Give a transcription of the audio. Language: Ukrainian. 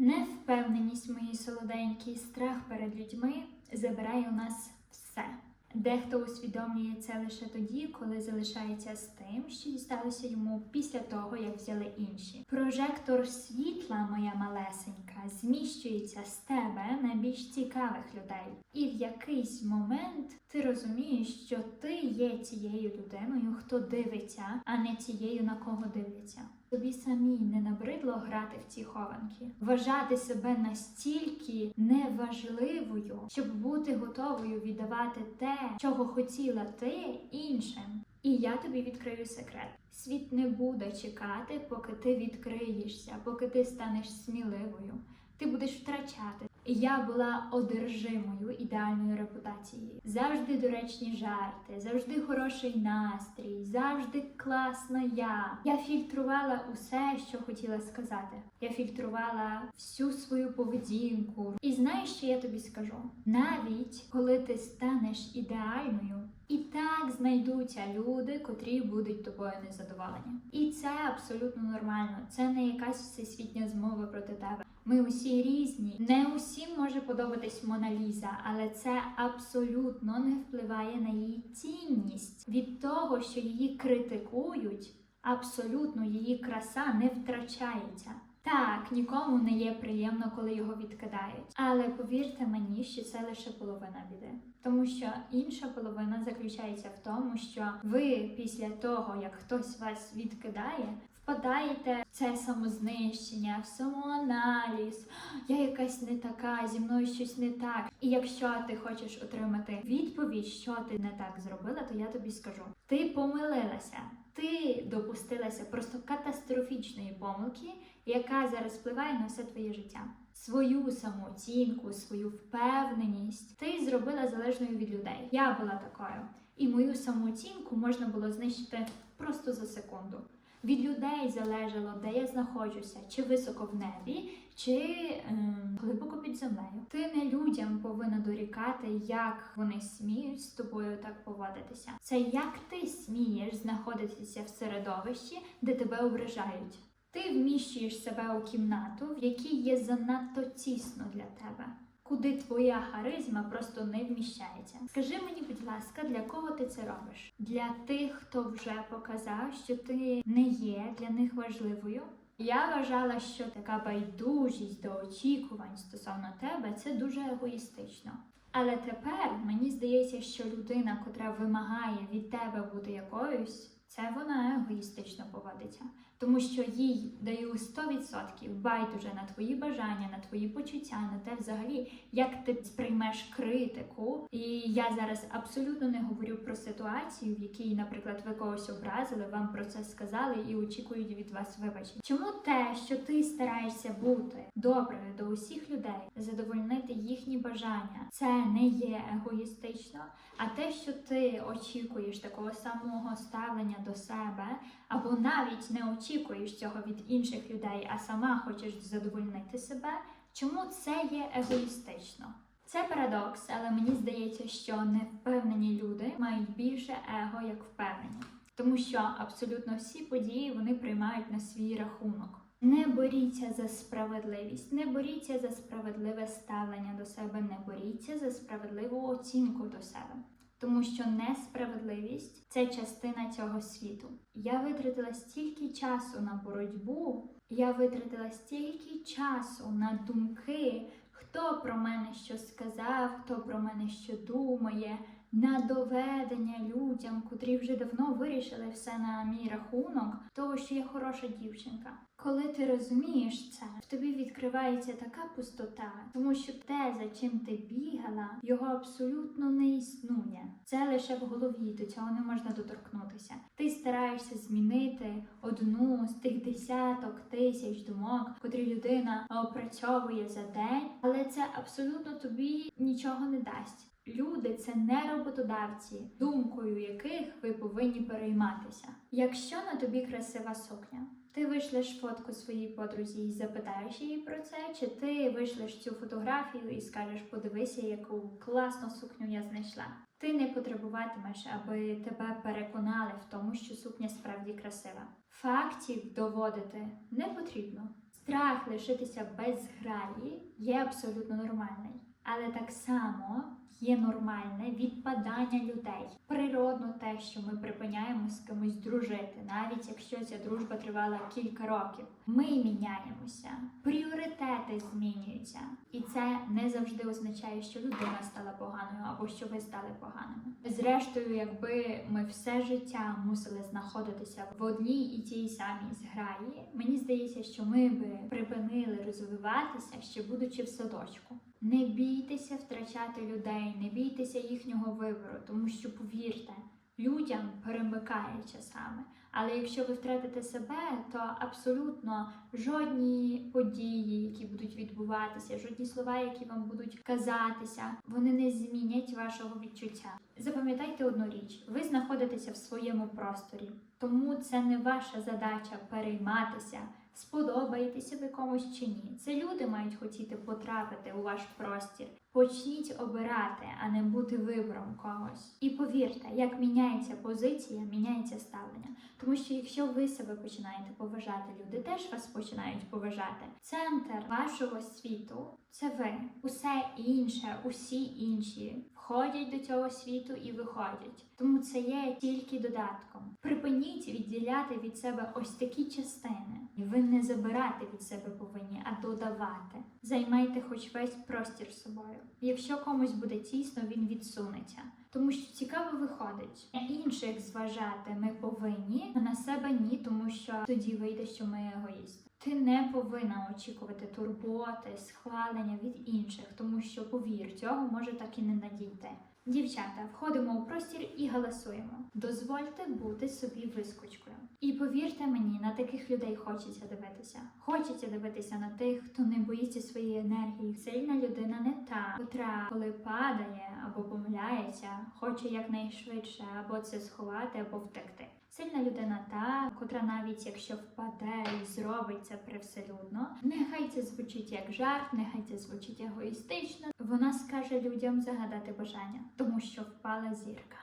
Невпевненість мої солоденькі, страх перед людьми забирає у нас все. Дехто усвідомлює це лише тоді, коли залишається з тим, що дісталося йому після того, як взяли інші. Прожектор світла, моя малесенька, зміщується з тебе на більш цікавих людей. І в якийсь момент ти розумієш, що ти є цією людиною, хто дивиться, а не тією, на кого дивляться. Тобі самі не набридло грати в ці хованки, вважати себе настільки неважливою, щоб бути готовою віддавати те, чого хотіла ти іншим. І я тобі відкрию секрет. Світ не буде чекати, поки ти відкриєшся, поки ти станеш сміливою. Ти будеш втрачати. Я була одержимою ідеальною репутацією. Завжди доречні жарти, завжди хороший настрій, завжди класна я. Я фільтрувала усе, що хотіла сказати. Я фільтрувала всю свою поведінку. І знаєш, що я тобі скажу? Навіть коли ти станеш ідеальною, і так знайдуться люди, котрі будуть тобою незадоволені. І це абсолютно нормально. Це не якась всесвітня змова проти тебе. Ми усі різні. Не усім може подобатись Мона Ліза, але це абсолютно не впливає на її цінність. Від того, що її критикують, абсолютно її краса не втрачається. Так, нікому не є приємно, коли його відкидають. Але повірте мені, що це лише половина біди. Тому що інша половина заключається в тому, що ви після того, як хтось вас відкидає, впадаєте в це самознищення, в самоаналіз. Я якась не така, зі мною щось не так. І якщо ти хочеш отримати відповідь, що ти не так зробила, то я тобі скажу: ти помилилася, ти допустилася просто катастрофічної помилки, яка зараз впливає на все твоє життя. Свою самооцінку, свою впевненість ти зробила залежною від людей. Я була такою, і мою самооцінку можна було знищити просто за секунду. Від людей залежало, де я знаходжуся, чи високо в небі, чи ем, глибоко під землею. Ти не людям повинна дорікати, як вони сміють з тобою так поводитися. Це як ти смієш знаходитися в середовищі, де тебе ображають. Ти вміщуєш себе у кімнату, в якій є занадто тісно для тебе. Куди твоя харизма просто не вміщається. Скажи мені, будь ласка, для кого ти це робиш? Для тих, хто вже показав, що ти не є для них важливою. Я вважала, що така байдужість до очікувань стосовно тебе це дуже егоїстично. Але тепер мені здається, що людина, котра вимагає від тебе бути якоюсь, це вона егоїстично поводиться. Тому що їй даю 100% байдуже на твої бажання, на твої почуття, на те взагалі, як ти сприймеш критику. І я зараз абсолютно не говорю про ситуацію, в якій, наприклад, ви когось образили, вам про це сказали і очікують від вас вибачень. Чому те, що ти стараєшся бути доброю до усіх людей, задовольнити їхні бажання, це не є егоїстично, а те, що ти очікуєш такого самого ставлення до себе, або навіть не очікуєш цього від інших людей, а сама хочеш задовольнити себе. Чому це є егоїстично? Це парадокс, але мені здається, що невпевнені люди мають більше его як впевнені, тому що абсолютно всі події вони приймають на свій рахунок. Не боріться за справедливість, не боріться за справедливе ставлення до себе, не боріться за справедливу оцінку до себе. Тому що несправедливість це частина цього світу. Я витратила стільки часу на боротьбу, я витратила стільки часу на думки, хто про мене що сказав, хто про мене що думає, на доведення людям, котрі вже давно вирішили все на мій рахунок, того, що я хороша дівчинка. Коли ти розумієш це, в тобі відкривається така пустота, тому що те, за чим ти бігала, його абсолютно не існує. Це лише в голові, до цього не можна доторкнутися. Ти стараєшся змінити одну з тих десяток тисяч думок, котрі людина опрацьовує за день, але це абсолютно тобі нічого не дасть. Люди це не роботодавці, думкою яких ви повинні перейматися. Якщо на тобі красива сукня, ти вишлеш фотку своїй подрузі і запитаєш її про це, чи ти вишлеш цю фотографію і скажеш, подивися, яку класну сукню я знайшла. Ти не потребуватимеш, аби тебе переконали в тому, що сукня справді красива. Фактів доводити не потрібно. Страх лишитися без граї є абсолютно нормальний, але так само є нормальне відпадання людей. Природно те, що ми припиняємо з кимось дружити, навіть якщо ця дружба тривала кілька років. Ми міняємося, пріоритети змінюються, і це не завжди означає, що людина стала поганою або що ви стали поганими. Зрештою, якби ми все життя мусили знаходитися в одній і тій самій зграї, мені здається, що ми би припинили розвиватися ще будучи в садочку. Не бійтеся втрачати людей, не бійтеся їхнього вибору, тому що повірте, людям перемикає часами. Але якщо ви втратите себе, то абсолютно жодні події, які будуть відбуватися, жодні слова, які вам будуть казатися, вони не змінять вашого відчуття. Запам'ятайте одну річ: ви знаходитеся в своєму просторі, тому це не ваша задача перейматися. Сподобаєтеся ви комусь чи ні. Це люди мають хотіти потрапити у ваш простір. Почніть обирати, а не бути вибором когось. І повірте, як міняється позиція, міняється ставлення. Тому що якщо ви себе починаєте поважати, люди теж вас починають поважати. Центр вашого світу це ви. Усе інше, усі інші входять до цього світу і виходять. Тому це є тільки додатком. Припиніть відділяти від себе ось такі частини. І ви не забирати від себе повинні, а додавати. Займайте хоч весь простір собою. Якщо комусь буде тісно, він відсунеться. Тому що цікаво виходить. Інших зважати ми повинні, а на себе ні, тому що тоді вийде, що ми егоїсти. Ти не повинна очікувати турботи, схвалення від інших, тому що повір, цього може так і не надійти. Дівчата, входимо у простір і галасуємо. Дозвольте бути собі вискочкою. І повірте мені, на таких людей хочеться дивитися. Хочеться дивитися на тих, хто не боїться своєї енергії. Сильна людина не та, котра, коли падає або помиляється, хоче якнайшвидше або це сховати, або втекти. Сильна людина та, котра навіть якщо впаде і зробить це привселюдно, нехай це звучить як жарт, нехай це звучить егоїстично. Вона скаже людям загадати бажання, тому що впала зірка.